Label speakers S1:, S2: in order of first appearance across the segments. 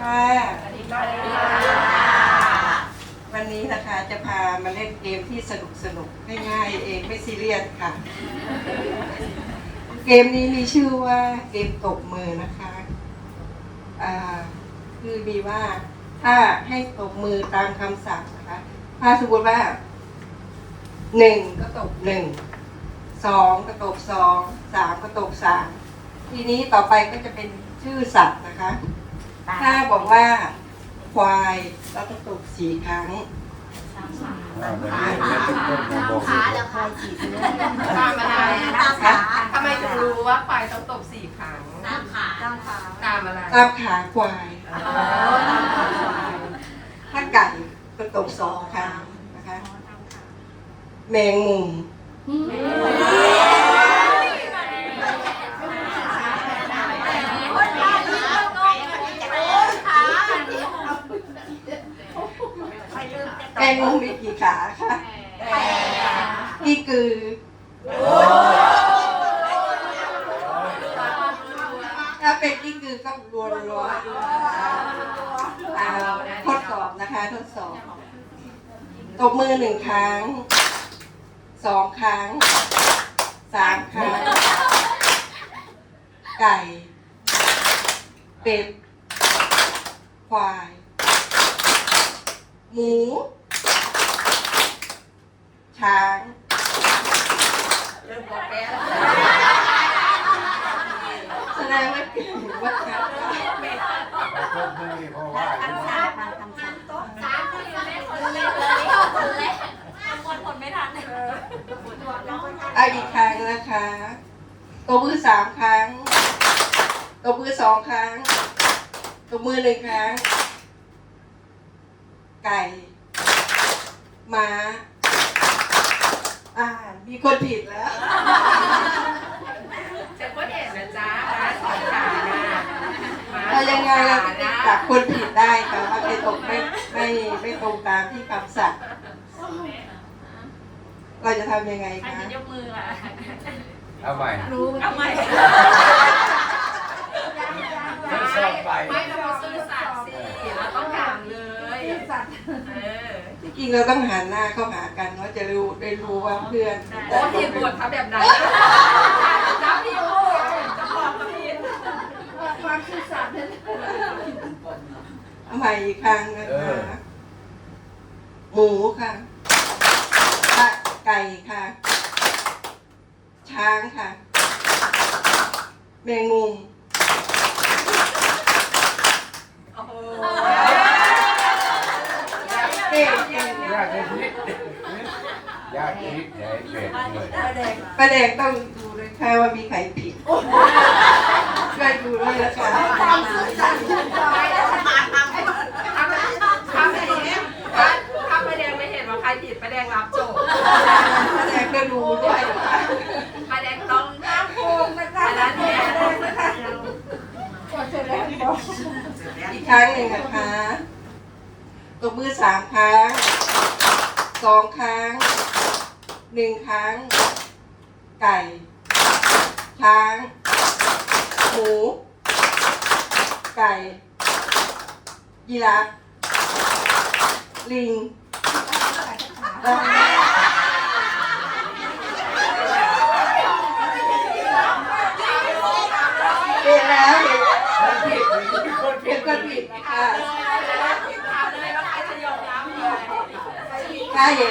S1: ค่ะ วันนี้นะคะจะพามาเล่นเกมที่สนุกสนุกง่ายๆเองไม่ซีเรียสค่ะ เกมนี้มีชื่อว่าเกมตบมือนะคะอ่าคือมีว่าถ้าให้ตบมือตามคำสั่งนะคะ ถ้าสมมติว่าหนึ่งก็ตบหนึ่งสองก็ตบสองสามก็ตบสามทีนี้ต่อไปก็จะเป็นชื่อสัตว์นะคะ ถ้าบอกว่าควายเราต้องตบสี่ครั้ง
S2: ขาแล้วค่ะ
S3: ตามอะไร
S2: ตามขา
S3: ทำไมถึงรู้ว่าควายต้องตบสี่ครั้ง
S2: ตามขาตามขา
S3: ตามอะไร
S1: ตามขาควาย
S3: อ๋อตามขาควาย
S1: ถ้าไก่ก็ตบสองครั้งนะคะ แมงมุม แมงมุมมีกี่ขาคะกี่กือถ้าเป็นกี่กือก็รัวรัวๆเอาทดสอบนะคะทดสอบตบมือหนึ่งครั้งสองครั้งสามครั้ง ไก่ เป็ดควาย หมู ช้าง
S3: เริ่มบอกแป๊ะ
S1: แสดงว่าเก่งมากค่ะ
S2: ตามขาตามขาสามคนเล่นคนเล่นเลยคนเล่นคนคนไม่ทันเลย
S1: เอาอีกครั้งนะคะตบมือสามครั้งตบมือสองครั้งต บมือหนึ่งครั้งไก่ม้าอ่า มีคนผิดแล้ว
S3: เจ็บก็เห็นนะจ๊ะม้าสองขานะม้า
S1: ถ้ายังไงเราก็
S3: ส
S1: จะ
S3: องขา
S1: จั
S3: นะ
S1: บคนผิดได้แต่ว่าไปตกไม่ไม่ไม่ตรงตามที่คำสั่งเราจะทำยังไง
S2: ใคร
S1: คะ
S2: จะยกมืออะ
S4: เอาใหม่
S2: รู้เอาใหม่
S4: ไม่ชอบไป
S3: ไม่เราซื่อสัตย์สิเราต้องถามเลยเออ
S1: ที่จริงเราต้องหันหน้าเข้าหากันเราะจะรู้ได้รู้ว่าเพื่อน
S3: โอ้ทีบททับแบบนั้นจับพี่โอ้จะบอกกับพี่
S1: ความซื่อสัตย์เอาใหม่อีกครั้งนะคะหมูค่ะไก่ค่ะ ช้างค่ะ แมงมุม
S3: โอ้โห
S1: เก่งเก่ง
S4: ยากที่นิดยากที่นิดใหญ่เบ็ดเลย
S1: ประเด็นต้องดูเลยค่ะว่ามีใครผิดช่วยดูด้วยนะคะ
S2: ความซื่อสัตย์ฉันจอยแล้วฉันมาทำให้
S3: ถ้าไม่ถ้าถ้าประแดงไม่เห็นว่าใครผิดประแดงรับโจทย์
S1: ประเด็นก็ดูด้วย
S3: ประแดงต้องห้ามโกงนะคะ อันนั้นเนี่ย
S1: อีกครั้งหนึ่งนะคะตบมือสามครั้งสองครั้งหนึ่งครั้ง ไก่ช้างหมูไก่ยีราฟลิงแล้วเห็นแล้วเห็น
S4: คนผิดมีคนผิ
S1: เห็
S4: ด
S1: นคนผิดค่ะ
S3: ถามเลยว่าใครจะยอมรับเลย
S1: ถ้าเห็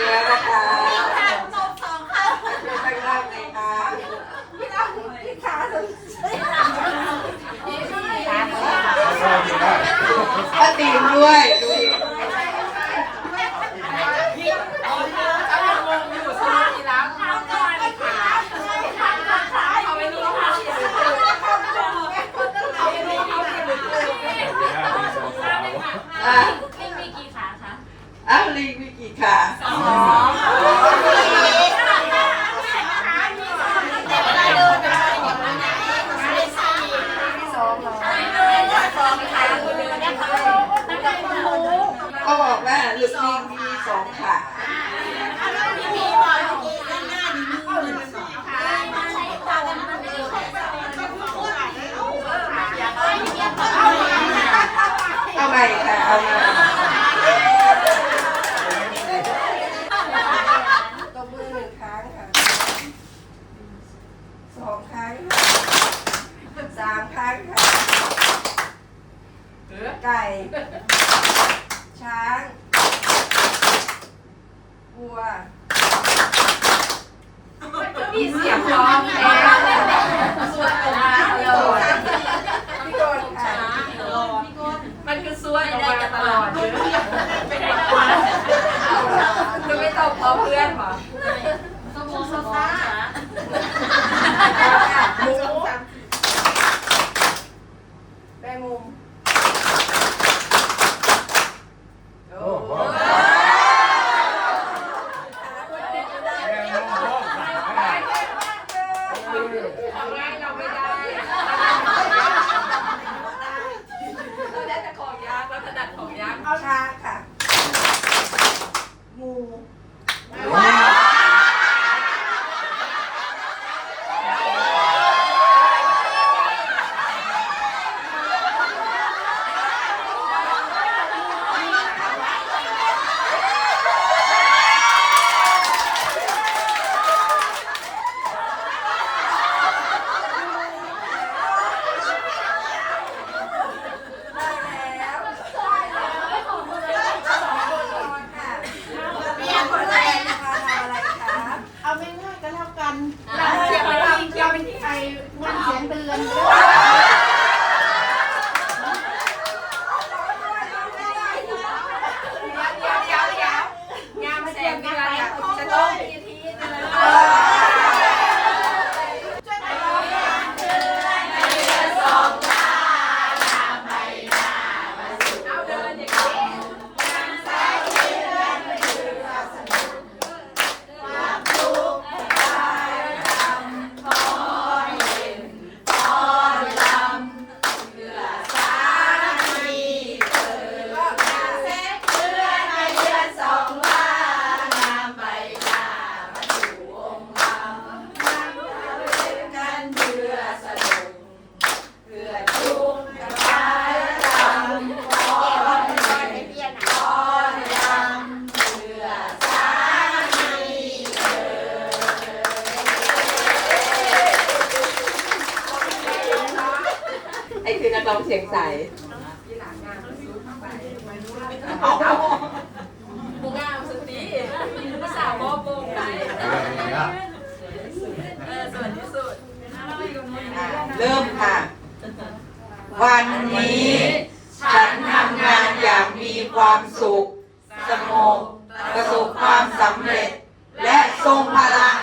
S2: สอง
S1: ค
S4: รั้
S3: งสาม
S2: ครั้งค่ะอไก่
S1: ช้างวัว
S3: มัมีเสี
S4: ย
S3: งร้อง
S1: แล้ว สี
S2: ยง
S3: ใสบุงามสุดนี้ภาษาบอบงไท
S4: ย
S3: เออส่วนที่สุด
S1: เริ่มค่ะ วันนี้ ฉันทำงานอย่างมีความสุข สงบประสบความสำเร็จ และทรงพลัง